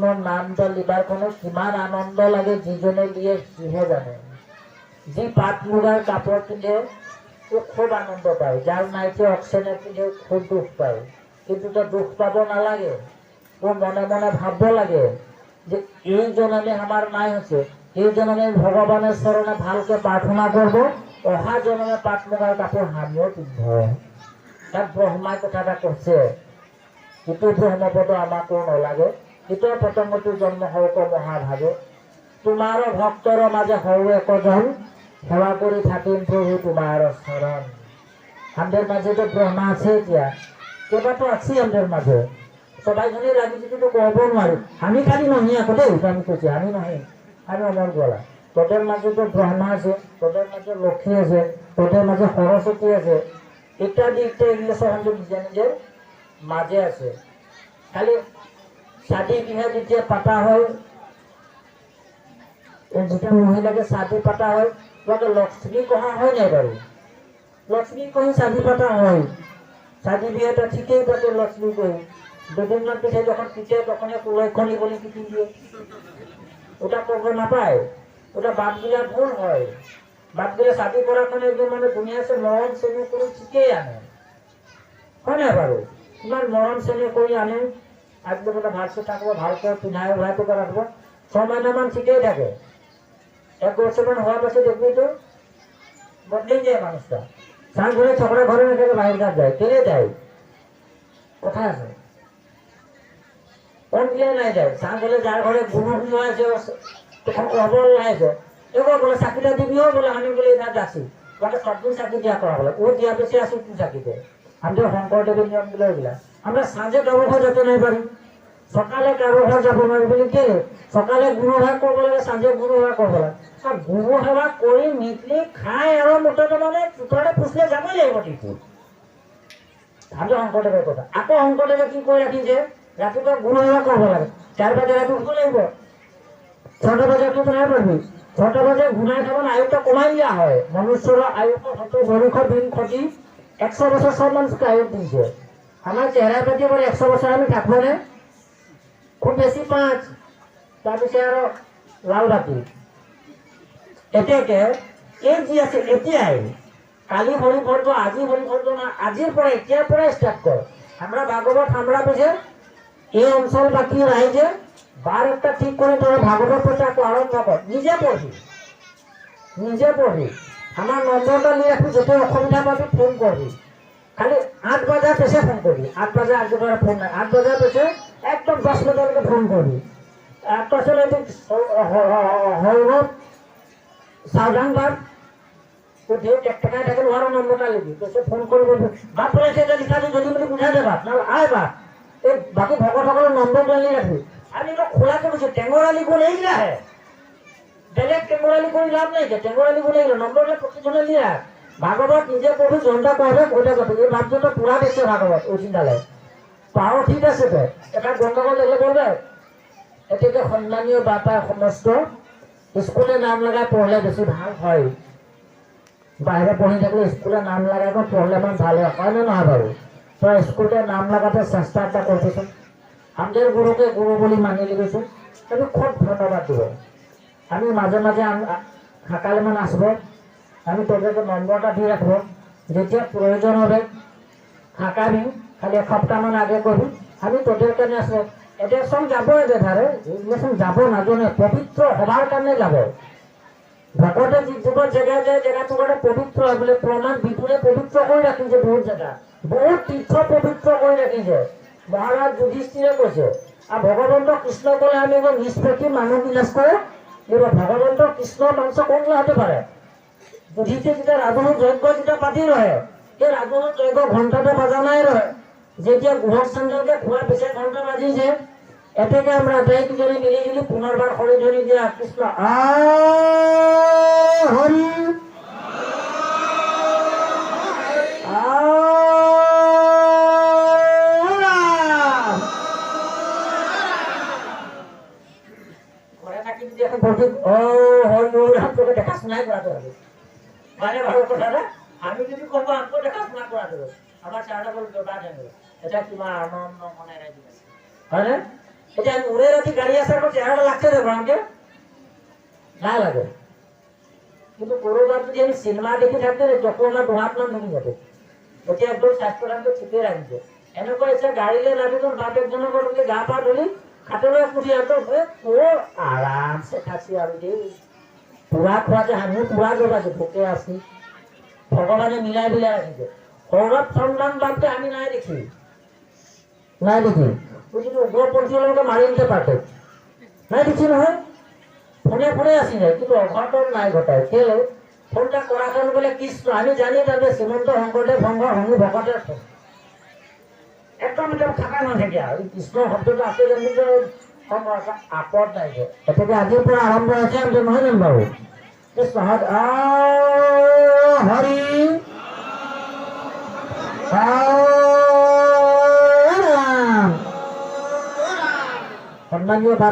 কৃষ্ণৰ নামটা লিবাৰ কোনো কিমান আনন্দ লাগে যিজনে দিয়ে সিহে জানে। যি পাট মুগাৰ কাপোৰ পিন্ধে, সি খুব আনন্দ পায়। যাৰ নাইকি অক্সিজেন পিন্ধে খুব দুখ পায়। কিন্তু তো দুখ পাব নালাগে। ও মনে মনে ভাবব লাগে যে এই জনমে আমার নাই হচ্ছে এই জনমে ভগবানের চরণে ভালকে প্রার্থনা করব অহা জনমে পাট মুগাৰ কাপোৰ আমিও পিন্ধো। তাত ব্ৰহ্মাই কথা এটা কৈছে। ইটো ব্ৰহ্মপদ আমাকো নালাগে। ইটো পতংগটো জন্ম হওক মহাভাগে তোমাৰ ভক্তৰ মাজে সৰু একজন সেৱা কৰি থাকিম প্ৰভু তোমাৰ চৰণ। আমাদের মাঝে তো ব্রহ্মা আছে এতিয়া। কেইবাটো আছে আমাদের মাঝে সবাইজনে লাগি যদি তো কব নোৱাৰি। আমি খালি নহি আকৌ দেই আমি কৈছোঁ, আমি নহয়। আমি অমর গলা তোদের মাঝে তো ব্রহ্মা আছে, তোদের মাঝে লক্ষ্মী আছে, তোদের মাঝে সরস্বতী আছে। ইত্যাদি ইত্যাদি এগুলো সব আমাদের নিজের নিজের মাঝে আছে। খালি শাদি বিহা যেতিয়া পাতা হয় যেতিয়া মহিলাকে শাদি পাতা হয় তোমাকে লক্ষ্মী কহা হয় নাই বাৰু লক্ষ্মী কহি শাদি পাতা হয় শাদি বিয়েটা ঠিকই পাতে লক্ষ্মী কহি দুদিন পিছিয়ে যখন পিঠে তখনই কুলক্ষণী বলে কিছু দিয়ে ওটা করব নাপায় ওটা বাপগুলা ভুল হয় বাপগুলা শাদি করার মানে একদম মানে দুনিয়া সে মরম শ্রেণী করে ঠিকই আনে হয় না বাৰু ইমান মৰম চেনেহ কৰি আনে একদম এটা ভালছে থাকব ভালকে পিন্ধাই উৰাই টুকা ৰাখবো ছমাহিনামান ঠিকেই থাকে। এক বছরমান হওয়ার পাশে দেখবি তো বদলেই যায় মানুষটা। সান ঘরে ঝগড়া ঘরে না থেকে বাইরে কাজ যায়, কেড়ে দেয় কোথায় আছে? কোন গিয়ে নাই যায়? সান ঘরে যার ঘরে গুরু আছে, তখন অবল আছে। এবার বলে চাকরিটা দিবিও বলে আমি বলে এটা যাচ্ছি। বলে সবদিন চাকরি দিয়া করা বলে ও দিয়া বেশি আসি তুই চাকরিতে নিয়মগুলো এগুলা আমৰা সাঁজে কাৰো ঘৰ যেতে নাই পাৰি সকালে ঘৰ যাব নোৱাৰি বুলি কে সকালে গুৰু সেৱা কৰিব লাগে সাঁজে গুৰু সেৱা কৰিব লাগে। আৰু গুৰু সেৱা কৰি মিটলি খাই আৰু মুঠতে মানে চোতালে ফুচলে যাবই লাগিব টিপুত ভাবি শংকৰদেৱৰ কথা। আকৌ শংকৰদেৱে কি কৰি ৰাখিছে? ৰাতিপুৱা গুৰু সেৱা কৰিব লাগে। চাৰি বাজে ৰাতি উঠিব লাগিব। ছটা বাজে উঠিব নাই পারবি ছটা বাজে ঘুমাই খাব আয়ুটা কমাই দিয়া হয়। মনুষ্যর আয়ুটা হতো বরিষ দিন ক্ষতি একশো বছৰ সব মানুষকে আয়ু দিয়েছে আমাৰ চেহাৰা পাতি বলে একশো বছৰ আমি থাকবো খুব বেশি পাঁচ তাৰপিছত আৰু লাল বাতি। এতিয়াকে এই যি আছে এতিয়াই কালি হৰি ভৰ্দ আজি হৰি ভৰ্দ না আজিৰ পৰা এতিয়াৰ পৰাই ষ্টাৰ্ট কৰ। আমরা ভাগবত আমরা বুঝে এই অঞ্চল বাকী রাইজে বার একটা ঠিক করে তোরা ভাগবত প্রচার আরম্ভ কর নিজে পড়বি নিজে পড়বি আমার নম্বরটা নিয়ে রাখবি যত অসুবিধা পাবি ফোন করবি। খালি আট বাজার পেছে ফোন করবি। আট বাজার আগে করে ফোন নাই। আট বাজার পেছে একদম দশ বাজারকে ফোন করবি। একটা ছেলে হৌরভ সাবধানবার তো যে টাকায় থাকেন ওয়ারও নম্বরটা লিখবি তো ফোন করে যদি এই বাকি হ্যাঁ বেলেগ টেঙ্গরালি করে লাভ নাই যে টেঙ্গরালি বলে এইগুলো নম্বরটা প্রতিজনে নিয়ে রাখ ভাগবত নিজে পঢ়ি যোনটা পঢ়বে ওইটা করবে এই ভাবজনটা পুরা দেখছে ভাগবত ওই চিন্তালয় পাও ঠিক আছে তো। এটা গন্ডগোল দেখলে বলবে এটিকে সন্মানীয় বাপা সমস্ত স্কুলে নাম লগাই পঢ়লে বেছি ভাল হয়। বাহিরে পঢ়ি থাকলে স্কুলে নাম লাগাই পঢ়লে ইমান ভাল হয় হয় নে নহয় বাৰু? তই স্কুলতে নাম লাগাতে চেষ্টা এটা কৰতেছেন আমাদেৰ গুৰুকে গুৰু বলে মানি লিখেছো তুমি খুব ধন্যবাদ দিব আমি মাঝে মাঝে থাকালে মানে আসব। আমি তোদেরকে নম্বরটা দিয়ে রাখব যেতিয়া প্রয়োজন হবে থাকাবি, খালি এসপ্তাহমান আগে করবি আমি তোদের কারণে আসব এদের সব যাব এদের যাব না জন্য পবিত্র হবার কারণে যাব। ভকতে যিবোৰ জেগা যায় জেগাটো মানে পবিত্ৰ হয় বোলে, প্ৰমাণ বিপুলে পবিত্ৰ কৰি ৰাখিছে বহুত জেগা। বহুত তীৰ্থ পবিত্ৰ কৰি ৰাখিছে। মহাৰাজ যুধিষ্ঠিৰে কৈছে। আৰু ভগৱন্ত কৃষ্ণ ক'লে আমি নিষ্পত্তি মানুহ বিনাশ কৰে এইবাৰ ভগৱন্ত কৃষ্ণ মাংস কোনগুলো হতে পারে যুধিষ্ঠির যেতিয়া ৰাজহুৰ যজ্ঞ যেতিয়া পাতি ৰহে, সেই ৰাজহুৰ যজ্ঞ ঘণ্টাটো বাজা নাই ৰহে। যেতিয়া গুহক চন্দ্ৰকে খোৱাৰ পিছত ঘণ্টা বাজিছে, এতেকে আমরা আটাইকেইজনে মিলি গেলি পুনর্বার হরি ধরি দিয়া, কৃষ্ণ আ হরি রাম তোকে দেখাশোনাই করাতে হবে। মানে ভালো কথা না? আমি যদি করব আমাকে দেখাশোনা করাতে হবে। আমার চারটা বলবে বাদ হয়ে এটা কিংবা আনন্দ মনে রাখবে হয় না? এটা উড়ে রাখি গাড়ি আসার পর চেহারাটা লাগছে দেখো আমাকে? না লাগে। কিন্তু করোবার যদি আমি সিনেমা দেখি থাকতে, যখন আমার ডোহাত নাম ভেঙে যাবে ওকে একদম স্বাস্থ্যটাকে ঠিকে রাখবে। এনেকুৱা হৈছে গাড়ীলৈ নামিলোঁ বাপেকজনৰ ঘৰলৈকে গা পা ধুলি। খাটলৈ পুঠি আকৌ ও আৰামছে খাচি আৰু দেই পুৰা খোৱাতে আমিও পুৰা জগাইছোঁ ভোকে আছি। মিলাই মিলাই ৰাখিছে সৌৰভ সন্ধান বাপকে আমি নাই দেখি। নাই দেখি? বুজিলো উগ্ৰপন্থীৰ লগতে মাৰি নিতে পাৰতে নাই দেখি নহয়। ফোনে ফোনে আছিলে কিন্তু অঘটন নাই ঘটাই। কেলে? ফোনটা কাৰণে বোলে কৃষ্ণ। আমি জানি তাতে শ্ৰীমন্ত শংকৰদেৱ সংঘ সংগী ভকতে ফোন একদম একদম থাকা নাথাকে আৰু কৃষ্ণ শব্দটো আছে জানি আপদ যে। গতিকে আজিৰ পৰা আৰম্ভ হৈছে আমি নহয় জানো বাৰু? কৃষ্ণ হৰি সন্মানীয় ভাৱ